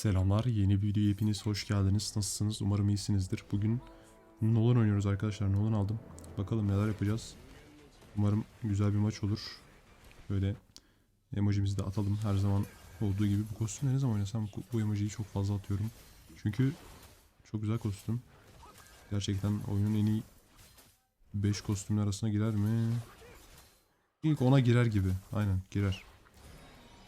Selamlar, yeni bir videoya hepiniz hoş geldiniz. Nasılsınız? Umarım iyisinizdir. Bugün Nolan oynuyoruz arkadaşlar. Nolan aldım. Bakalım neler yapacağız. Umarım güzel bir maç olur. Böyle emojimizi de atalım. Her zaman olduğu gibi. Bu kostümle ne zaman oynasam bu- emojiyi çok fazla atıyorum. Çünkü çok güzel kostüm. Gerçekten oyunun en iyi 5 kostümler arasına girer mi? İlk ona girer gibi. Aynen girer.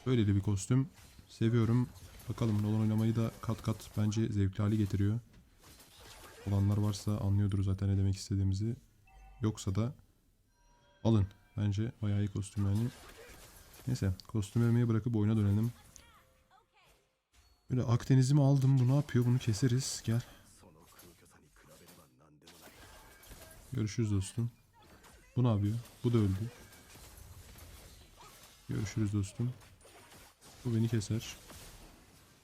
Böyleli bir kostüm. Seviyorum. Bakalım Nolan oynamayı da kat kat bence zevkli hale getiriyor. Olanlar varsa anlıyordur zaten ne demek istediğimizi. Yoksa da alın. Bence bayağı iyi kostüm yani. Neyse kostüm övmeyi bırakıp oyuna dönelim. Böyle Akdeniz'imi aldım. Bu ne yapıyor? Bunu keseriz. Gel. Görüşürüz dostum. Bu ne yapıyor? Bu da öldü. Görüşürüz dostum. Bu beni keser.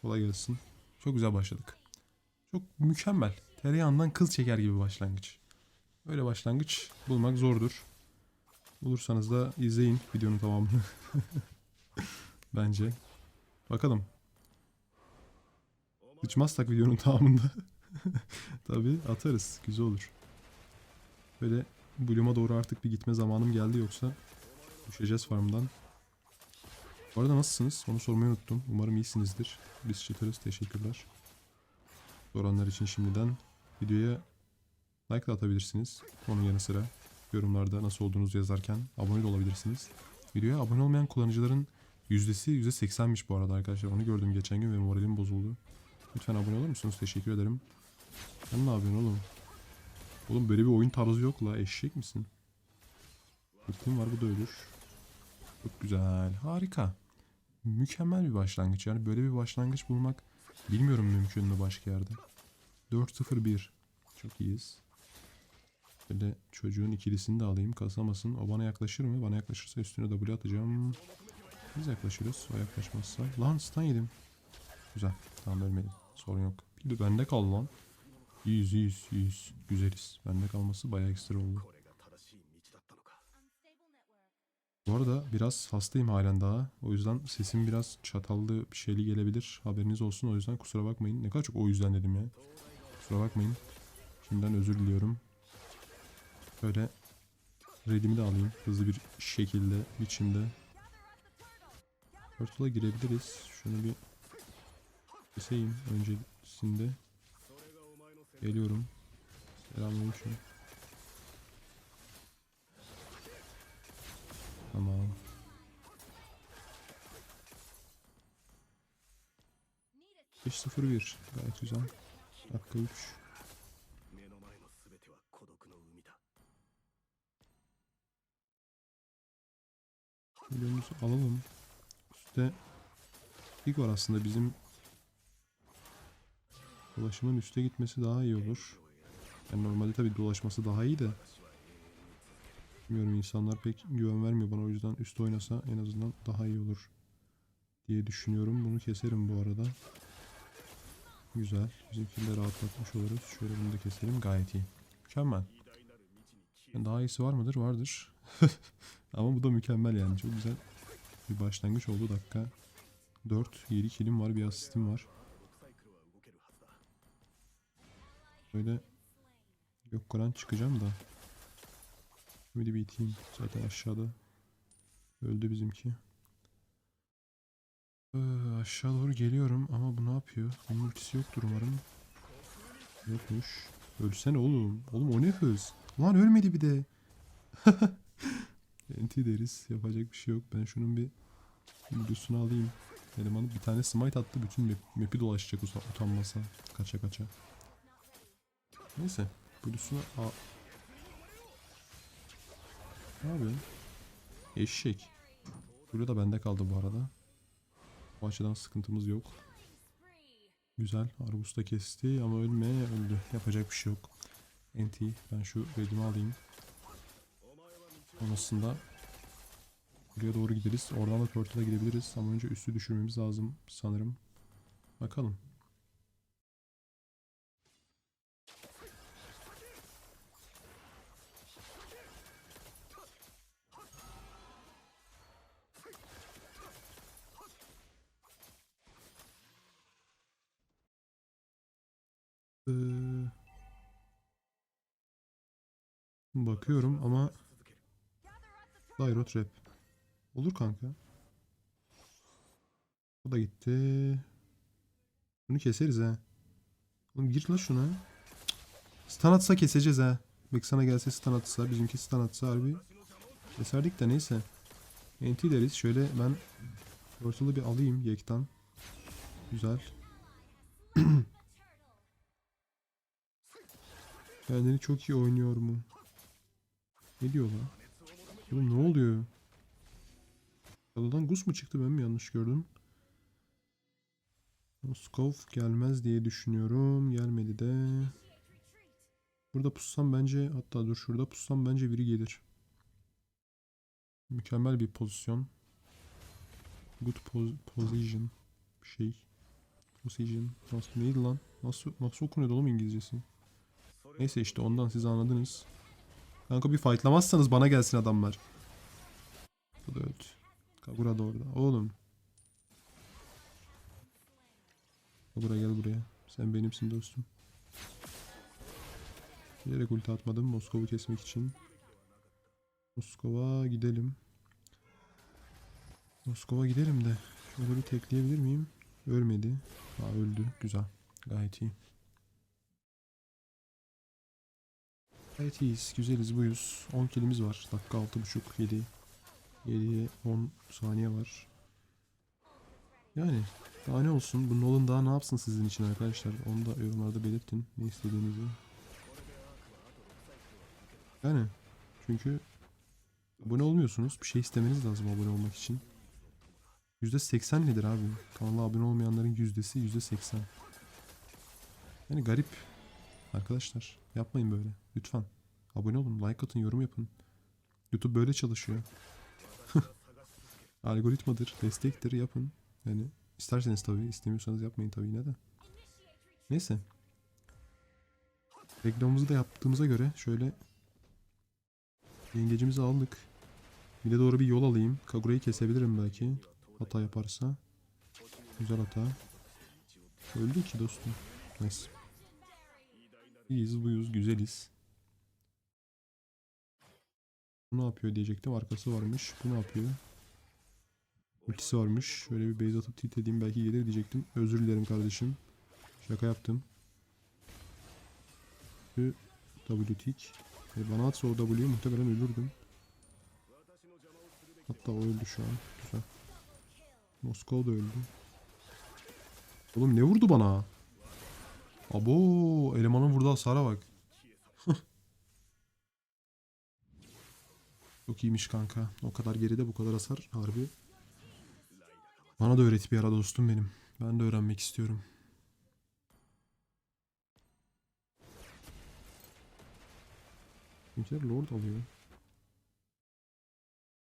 Kolay gelsin. Çok güzel başladık. Çok mükemmel. Tereyağından kıl çeker gibi başlangıç. Böyle başlangıç bulmak zordur. Bulursanız da izleyin videonun tamamını. Bence. Bakalım. Sıçmazsak videonun tamamında. Tabi atarız. Güzel olur. Böyle Bloom'a doğru artık bir gitme zamanım geldi yoksa düşeceğiz farmdan. Bu arada nasılsınız? Onu sormayı unuttum. Umarım iyisinizdir. Biz çıtırız. Teşekkürler. Soranlar için şimdiden videoya like atabilirsiniz. Onun yanı sıra yorumlarda nasıl olduğunuzu yazarken abone de olabilirsiniz. Videoya abone olmayan kullanıcıların yüzdesi %80'miş bu arada arkadaşlar. Onu gördüm geçen gün ve moralim bozuldu. Lütfen abone olur musunuz? Teşekkür ederim. Sen ne yapıyorsun oğlum? Oğlum böyle bir oyun tarzı yok la. Eşek misin? Ultim var bu da ölür. Çok güzel. Harika. Mükemmel bir başlangıç. Yani böyle bir başlangıç bulmak bilmiyorum mümkün mü başka yerde. 4-0-1. Çok iyiyiz. Böyle çocuğun ikilisini de alayım. Kasamasın. O bana yaklaşır mı? Bana yaklaşırsa üstüne W atacağım. Biz yaklaşırız. O yaklaşmazsa. Lan stun yedim. Güzel. Tamam ölmedim. Sorun yok. Bir de bende kal lan. İyiyiz iyiyiz iyiyiz. Güzeliz. Bende kalması bayağı ekstra oldu. Bu arada biraz hastayım halen daha. O yüzden sesim biraz çatallı bir şeyli gelebilir. Haberiniz olsun. O yüzden kusura bakmayın. Ne kadar çok o yüzden dedim ya. Kusura bakmayın. Şimdiden özür diliyorum. Böyle redimi de alayım. Hızlı bir şekilde, biçimde. Turtle'a girebiliriz. Şunu bir keseyim öncesinde. Geliyorum. Selamünaleyküm. Tamam. Beş sıfır bir. Gayet güzel. Dakika üç. Milyonumuzu alalım. Üstte ilk var aslında bizim dolaşımın üste gitmesi daha iyi olur. Yani normalde tabi dolaşması daha iyi de Bilmiyorum insanlar pek güven vermiyor bana o yüzden üst oynasa en azından daha iyi olur diye düşünüyorum. Bunu keserim bu arada. Güzel. Bizimkini de rahatlatmış oluruz. Şöyle bunu da keselim. Gayet iyi. Mükemmel. Yani daha iyisi var mıdır? Vardır. Ama bu da mükemmel yani. Çok güzel bir başlangıç oldu. Dakika 4. 7 kilim var. Bir asistim var. Böyle yok kuran çıkacağım da Şimdi bir iteyim. Zaten aşağıda. Öldü bizimki. Ee, aşağı doğru geliyorum ama bu ne yapıyor? Bunun ultisi yoktur umarım. Yokmuş. Ölsene oğlum. Oğlum o ne hız? Lan ölmedi bir de. Enti deriz. Yapacak bir şey yok. Ben şunun bir videosunu alayım. Elemanı bir tane smite attı. Bütün map, map'i dolaşacak uta- utanmasa. Kaça kaça. Neyse. Blues'unu. Ne yapıyorsun? Eşek. Blue da bende kaldı bu arada. Bu sıkıntımız yok. Güzel. Arbus da kesti ama ölmeye öldü. Yapacak bir şey yok. NT. Ben şu redimi alayım. Sonrasında buraya doğru gideriz. Oradan da Turtle'a gidebiliriz. Ama önce üstü düşürmemiz lazım sanırım. Bakalım. bakıyorum ama Dairot Rap. Olur kanka. O da gitti. Bunu keseriz ha. Oğlum gir la şuna. Stun atsa keseceğiz ha. Bak sana gelse stun atsa. Bizimki stun atsa harbi. Keserdik de neyse. Enti deriz. Şöyle ben Turtle'ı bir alayım Yek'tan. Güzel. Kendini çok iyi oynuyor mu? Ne diyor lan? Oğlum ne oluyor? Adadan Gus mu çıktı ben mi yanlış gördüm? Moskov gelmez diye düşünüyorum. Gelmedi de. Burada pussam bence hatta dur şurada pussam bence biri gelir. Mükemmel bir pozisyon. Good pos- position. Şey. Position. Nasıl neydi lan? Nasıl, nasıl okunuyordu oğlum İngilizcesi? Neyse işte ondan siz anladınız. Kanka bir fightlamazsanız bana gelsin adamlar. Bu da öldü. Kagura da orada. Oğlum. Kagura gel buraya. Sen benimsin dostum. Bilerek ulti atmadım Moskova'yı kesmek için. Moskova gidelim. Moskova gidelim de. Şöyle bir tekleyebilir miyim? Ölmedi. Ha öldü. Güzel. Gayet iyi. Gayet iyiyiz. Güzeliz buyuz. 10 kilimiz var. Dakika 6.5 7. 7'ye 10 saniye var. Yani daha ne olsun? Bu Nolan daha ne yapsın sizin için arkadaşlar? Onu da yorumlarda belirtin. Ne istediğinizi. Yani çünkü abone olmuyorsunuz. Bir şey istemeniz lazım abone olmak için. %80 nedir abi? Kanala abone olmayanların yüzdesi %80. Yani garip. Arkadaşlar yapmayın böyle. Lütfen. Abone olun, like atın, yorum yapın. YouTube böyle çalışıyor. Algoritmadır, destektir yapın. Yani isterseniz tabii, istemiyorsanız yapmayın tabii yine de. Neyse. Reklamımızı da yaptığımıza göre şöyle yengecimizi aldık. Bir de doğru bir yol alayım. Kagura'yı kesebilirim belki. Hata yaparsa. Güzel hata. Öldü ki dostum. Nice. İyiyiz buyuz güzeliz. Bu ne yapıyor diyecektim. Arkası varmış. Bu ne yapıyor? Ultisi varmış. Şöyle bir base atıp tilt edeyim belki gelir diyecektim. Özür dilerim kardeşim. Şaka yaptım. Şu W tick. E bana atsa o W'yu muhtemelen ölürdüm. Hatta o öldü şu an. Güzel. Moskova da öldü. Oğlum ne vurdu bana? Abo elemanın vurduğu hasara bak. Çok iyiymiş kanka. O kadar geride bu kadar hasar harbi. Bana da öğret bir ara dostum benim. Ben de öğrenmek istiyorum. Bizimkiler Lord alıyor.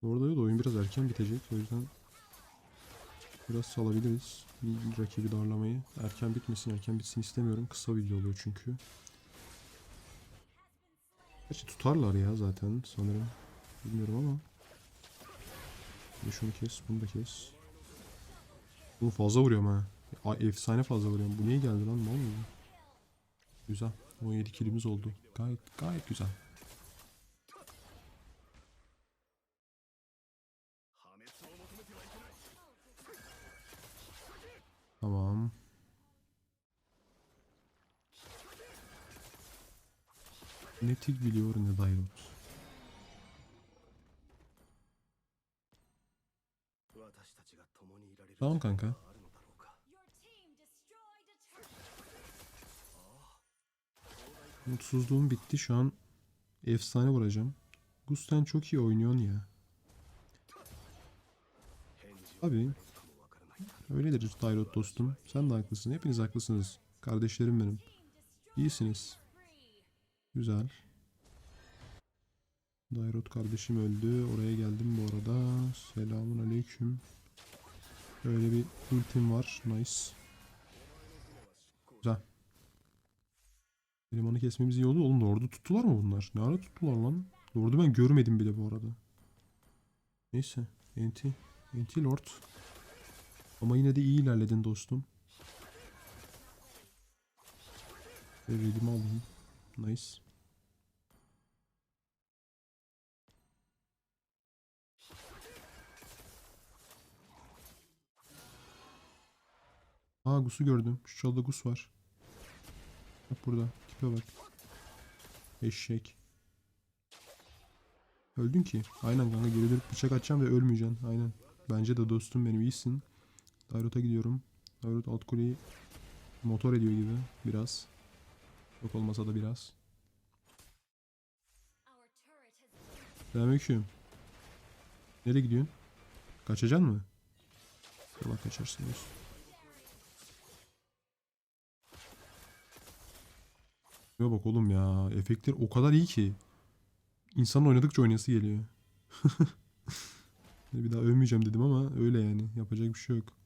Lord alıyor da oyun biraz erken bitecek. O yüzden biraz salabiliriz. Bir rakibi darlamayı. Erken bitmesin, erken bitsin istemiyorum. Kısa video oluyor çünkü. Gerçi tutarlar ya zaten sanırım. Bilmiyorum ama. Bir şunu kes, bunu da kes. Bunu fazla vuruyorum ha. Efsane fazla vuruyorum. Bu niye geldi lan? Ne oluyor? Güzel. 17 kilimiz oldu. Gayet gayet güzel. Ne tek biliyor ne dairot. Tamam kanka. Mutsuzluğum bitti şu an. Efsane vuracağım. Gusten çok iyi oynuyorsun ya. Abi öyledir Dairot dostum. Sen de haklısın. Hepiniz haklısınız. Kardeşlerim benim. İyisiniz. Güzel. Dairot kardeşim öldü. Oraya geldim bu arada. Selamun aleyküm. Böyle bir ultim var. Nice. Güzel. Elemanı kesmemiz iyi oldu. Oğlum Lord'u tuttular mı bunlar? Ne ara tuttular lan? Lord'u ben görmedim bile bu arada. Neyse. NT. NT Lord. Ama yine de iyi ilerledin dostum. Ve alayım. Nice. Aa Gus'u gördüm. Şu çalıda Gus var. Bak burada. Tipe bak. Eşek. Öldün ki. Aynen kanka geri dönüp bıçak atacağım ve ölmeyeceksin. Aynen. Bence de dostum benim iyisin. Dairot'a gidiyorum. Dairot alt kuleyi motor ediyor gibi biraz. Çok olmasa da biraz. Selamünaleyküm. Nereye gidiyorsun? Kaçacaksın mı? Allah kaçarsın diyorsun. Ya bak oğlum ya. Efektler o kadar iyi ki. İnsan oynadıkça oynayası geliyor. bir daha övmeyeceğim dedim ama öyle yani. Yapacak bir şey yok.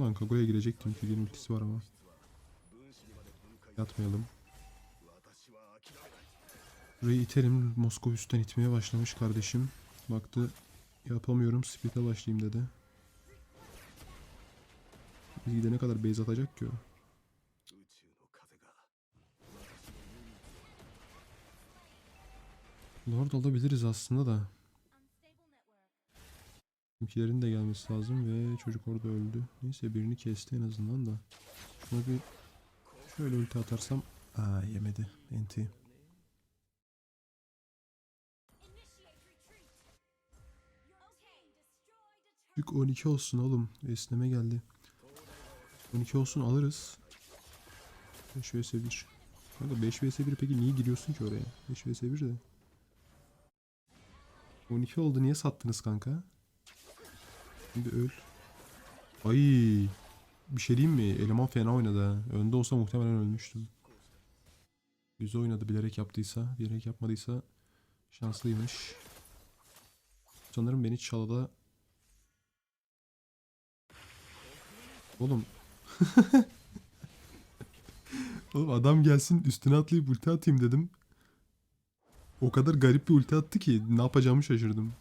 Lan Kago'ya girecektim. Figen ultisi var ama. Yatmayalım. Burayı iterim. Moskova üstten itmeye başlamış kardeşim. Baktı yapamıyorum. Split'e başlayayım dedi. Biz gidene kadar base atacak ki o. Lord olabiliriz aslında da. Bizimkilerin de gelmesi lazım ve çocuk orada öldü. Neyse birini kesti en azından da. Şuna bir şöyle ulti atarsam. Aa yemedi. Enti. Yük 12 olsun oğlum. Esneme geldi. 12 olsun alırız. 5 vs 1. Kanka 5 vs 1 peki niye giriyorsun ki oraya? 5 vs 1 de. 12 oldu niye sattınız kanka? Şimdi öl. Ay bir şey diyeyim mi? Eleman fena oynadı. Önde olsa muhtemelen ölmüştüm. Güzel oynadı bilerek yaptıysa. Bilerek yapmadıysa şanslıymış. Sanırım beni çalıda Oğlum. Oğlum adam gelsin üstüne atlayıp ulti atayım dedim. O kadar garip bir ulti attı ki ne yapacağımı şaşırdım.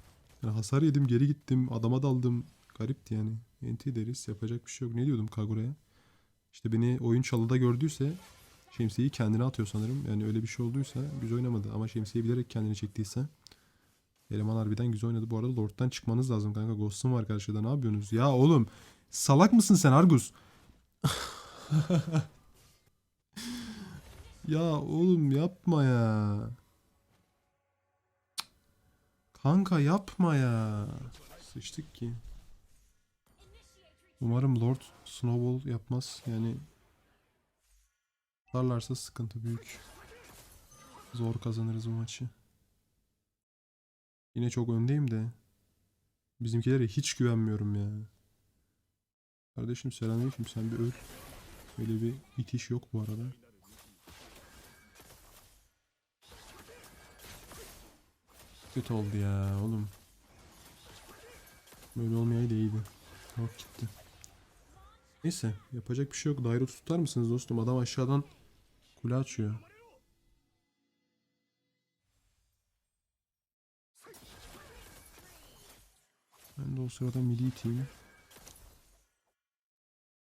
Yani hasar yedim geri gittim adama daldım. Garipti yani. Enti deriz yapacak bir şey yok. Ne diyordum Kagura'ya? İşte beni oyun çalıda gördüyse şemsiyeyi kendine atıyor sanırım. Yani öyle bir şey olduysa güzel oynamadı. Ama şemsiyeyi bilerek kendini çektiyse eleman harbiden güzel oynadı. Bu arada Lord'dan çıkmanız lazım kanka. Ghost'um var karşıda ne yapıyorsunuz? Ya oğlum Salak mısın sen Argus? ya oğlum yapma ya. Kanka yapma ya. Sıçtık ki. Umarım Lord Snowball yapmaz. Yani tutarlarsa sıkıntı büyük. Zor kazanırız bu maçı. Yine çok öndeyim de. Bizimkilere hiç güvenmiyorum ya. Kardeşim selamünaleyküm sen bir öl. Böyle bir itiş yok bu arada. Kötü oldu ya oğlum. Böyle olmayaydı iyiydi. Yok gitti. Neyse yapacak bir şey yok. Daire tutar mısınız dostum? Adam aşağıdan kule açıyor. Ben de o sırada midi iteyim.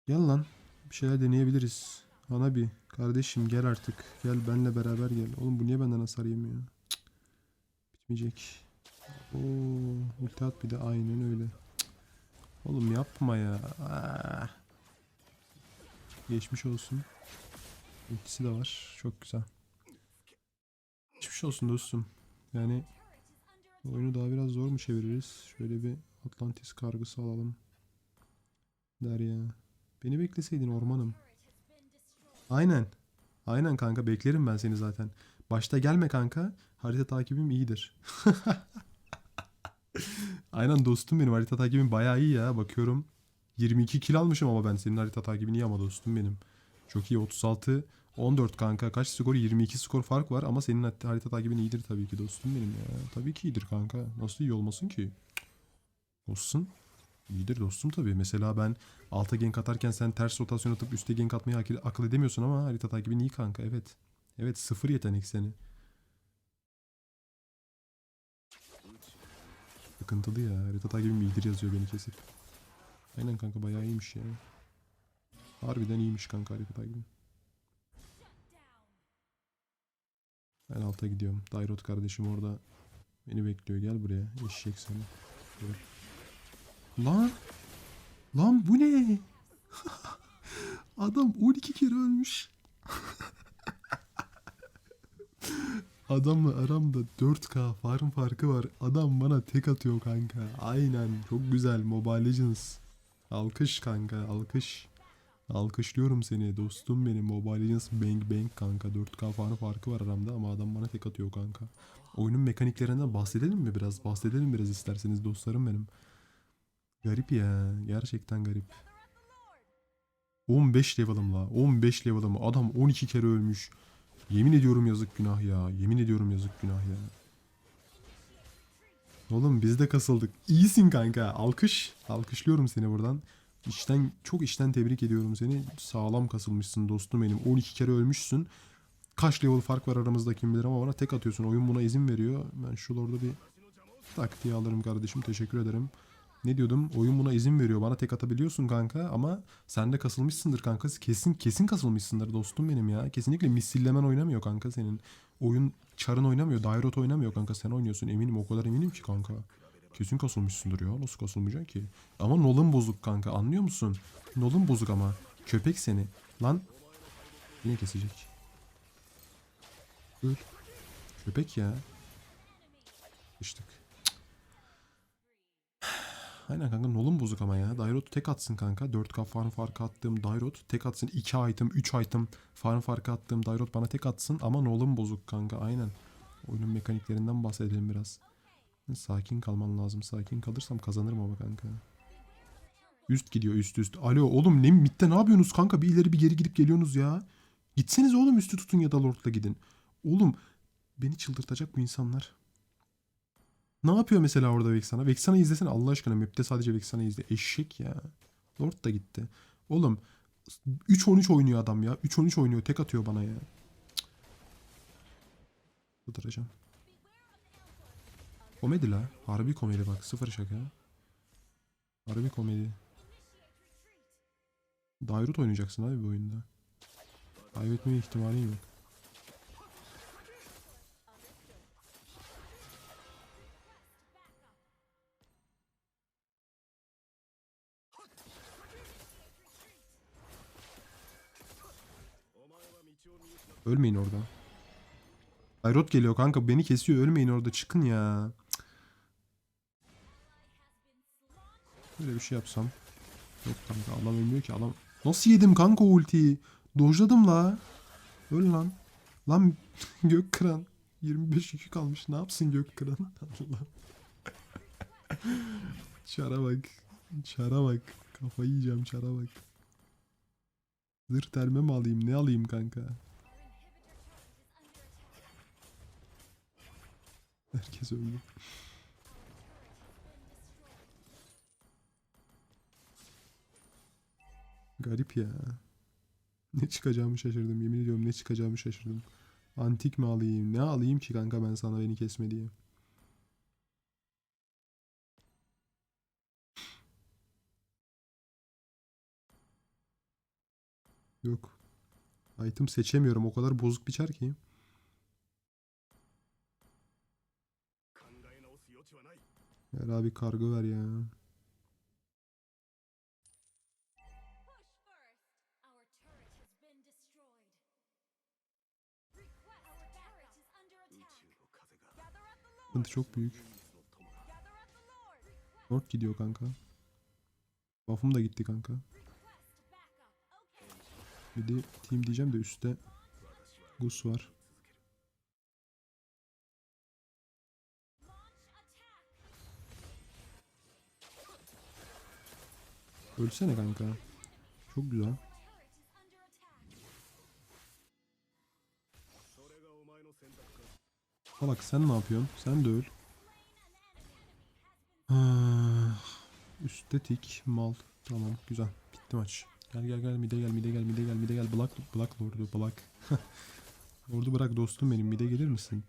Gel lan. Bir şeyler deneyebiliriz. Hanabi. Kardeşim gel artık. Gel benle beraber gel. Oğlum bu niye benden hasar yemiyor? Cık. Bitmeyecek. Oo, ulti at bir de aynen öyle. Cık. Oğlum yapma ya. Ah. Geçmiş olsun. Ultisi de var. Çok güzel. Geçmiş olsun dostum. Yani oyunu daha biraz zor mu çeviririz? Şöyle bir Atlantis kargısı alalım. Der ya. Beni bekleseydin ormanım. Aynen. Aynen kanka beklerim ben seni zaten. Başta gelme kanka. Harita takibim iyidir. Aynen dostum benim harita takibim bayağı iyi ya. Bakıyorum 22 kill almışım ama ben senin harita takibin iyi ama dostum benim. Çok iyi 36 14 kanka. Kaç skor? 22 skor fark var ama senin harita takibin iyidir tabii ki dostum benim ya. Tabii ki iyidir kanka. Nasıl iyi olmasın ki? Olsun. İyidir dostum tabii. Mesela ben alta gank atarken sen ters rotasyon atıp üste gank atmayı akıl, akıl edemiyorsun ama harita takibin iyi kanka. Evet. Evet sıfır yetenek seni. Sıkıntılı ya. Harita takibim iyidir yazıyor beni kesip. Aynen kanka bayağı iyiymiş ya. Harbiden iyiymiş kanka harika takibim. Ben alta gidiyorum. Dairot kardeşim orada beni bekliyor. Gel buraya. Eşek seni. Gel. Lan! Lan bu ne? Adam 12 kere ölmüş. Adamla aramda 4K farm farkı var. Adam bana tek atıyor kanka. Aynen. Çok güzel. Mobile Legends. Alkış kanka. Alkış. Alkışlıyorum seni dostum benim. Mobile Legends bang bang kanka. 4K farm farkı var aramda ama adam bana tek atıyor kanka. Oyunun mekaniklerinden bahsedelim mi biraz? Bahsedelim biraz isterseniz dostlarım benim. Garip ya. Gerçekten garip. 15 level'ım la. 15 level'ım. Adam 12 kere ölmüş. Yemin ediyorum yazık günah ya. Yemin ediyorum yazık günah ya. Oğlum biz de kasıldık. İyisin kanka. Alkış. Alkışlıyorum seni buradan. İşten çok işten tebrik ediyorum seni. Sağlam kasılmışsın dostum benim. 12 kere ölmüşsün. Kaç level fark var aramızda kim bilir ama bana tek atıyorsun. Oyun buna izin veriyor. Ben şu orada bir taktiği alırım kardeşim. Teşekkür ederim. Ne diyordum? Oyun buna izin veriyor. Bana tek atabiliyorsun kanka ama sen de kasılmışsındır kanka. Kesin kesin kasılmışsındır dostum benim ya. Kesinlikle misillemen oynamıyor kanka senin. Oyun çarın oynamıyor. Dairot oynamıyor kanka. Sen oynuyorsun. Eminim o kadar eminim ki kanka. Kesin kasılmışsındır ya. Nasıl kasılmayacaksın ki? Ama Nolan bozuk kanka. Anlıyor musun? Nolan bozuk ama. Köpek seni. Lan. Yine kesecek. Öl. Köpek ya. Sıçtık. Aynen kanka Nolan bozuk ama ya. Dairot tek atsın kanka. 4K farm farkı attığım Dairot tek atsın. 2 item, 3 item farm farkı attığım Dairot bana tek atsın. Ama Nolan bozuk kanka aynen. Oyunun mekaniklerinden bahsedelim biraz. Sakin kalman lazım. Sakin kalırsam kazanırım ama kanka. Üst gidiyor üst üst. Alo oğlum ne mitte ne yapıyorsunuz kanka? Bir ileri bir geri gidip geliyorsunuz ya. Gitseniz oğlum üstü tutun ya da Lord'la gidin. Oğlum beni çıldırtacak bu insanlar. Ne yapıyor mesela orada Vexana? Vexana izlesene Allah aşkına. Map'te sadece Vexana izle. Eşek ya. Lord da gitti. Oğlum 3-13 oynuyor adam ya. 3-13 oynuyor. Tek atıyor bana ya. Kıdıracağım. Komedi la. Harbi komedi bak. Sıfır şaka. Harbi komedi. Dairut oynayacaksın abi bu oyunda. Kaybetme ihtimalin yok. Ölmeyin orada. Dairot geliyor kanka beni kesiyor ölmeyin orada çıkın ya. Böyle bir şey yapsam. Yok kanka adam ölmüyor ki adam. Nasıl yedim kanka ultiyi? Dojladım la. Öl lan. Lan gök kıran. 25 yükü kalmış. Ne yapsın gök kıran? Allah. çara bak. Çara bak. Kafayı yiyeceğim çara bak. Zırh terme mi alayım? Ne alayım kanka? Herkes öldü. Garip ya. Ne çıkacağımı şaşırdım. Yemin ediyorum ne çıkacağımı şaşırdım. Antik mi alayım? Ne alayım ki kanka ben sana beni kesme diye. Yok. Item seçemiyorum. O kadar bozuk biçer ki. Ver abi kargo ver ya. Sıkıntı çok büyük. Lord gidiyor kanka. Buff'um da gitti kanka. Bir de team diyeceğim de üstte Gus var. Ölsene kanka. Çok güzel. Salak sen ne yapıyorsun? Sen de öl. Üstte tik mal. Tamam güzel. Bitti maç. Gel gel gel mide gel mide gel mide gel mide gel. Black, black lordu black. lordu bırak dostum benim mide gelir misin?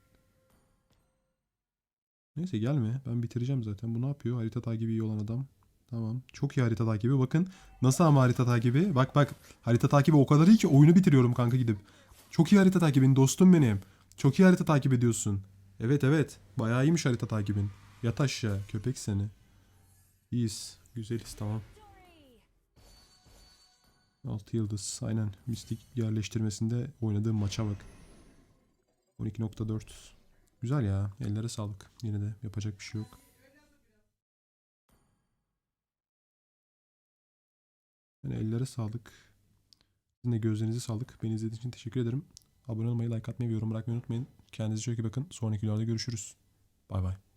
Neyse gelme. Ben bitireceğim zaten. Bu ne yapıyor? Harita takibi iyi olan adam. Tamam. Çok iyi harita takibi. Bakın nasıl ama harita takibi. Bak bak harita takibi o kadar iyi ki oyunu bitiriyorum kanka gidip. Çok iyi harita takibin dostum benim. Çok iyi harita takip ediyorsun. Evet evet. Bayağı iyiymiş harita takibin. Yat aşağı köpek seni. İyiyiz. Güzeliz tamam. 6 yıldız. Aynen. Mistik yerleştirmesinde oynadığım maça bak. 12.4. Güzel ya. Ellere sağlık. Yine de yapacak bir şey yok. Yani ellere sağlık. Sizin de gözlerinize sağlık. Beni izlediğiniz için teşekkür ederim. Abone olmayı, like atmayı ve yorum bırakmayı unutmayın. Kendinize çok iyi bakın. Sonraki videolarda görüşürüz. Bay bay.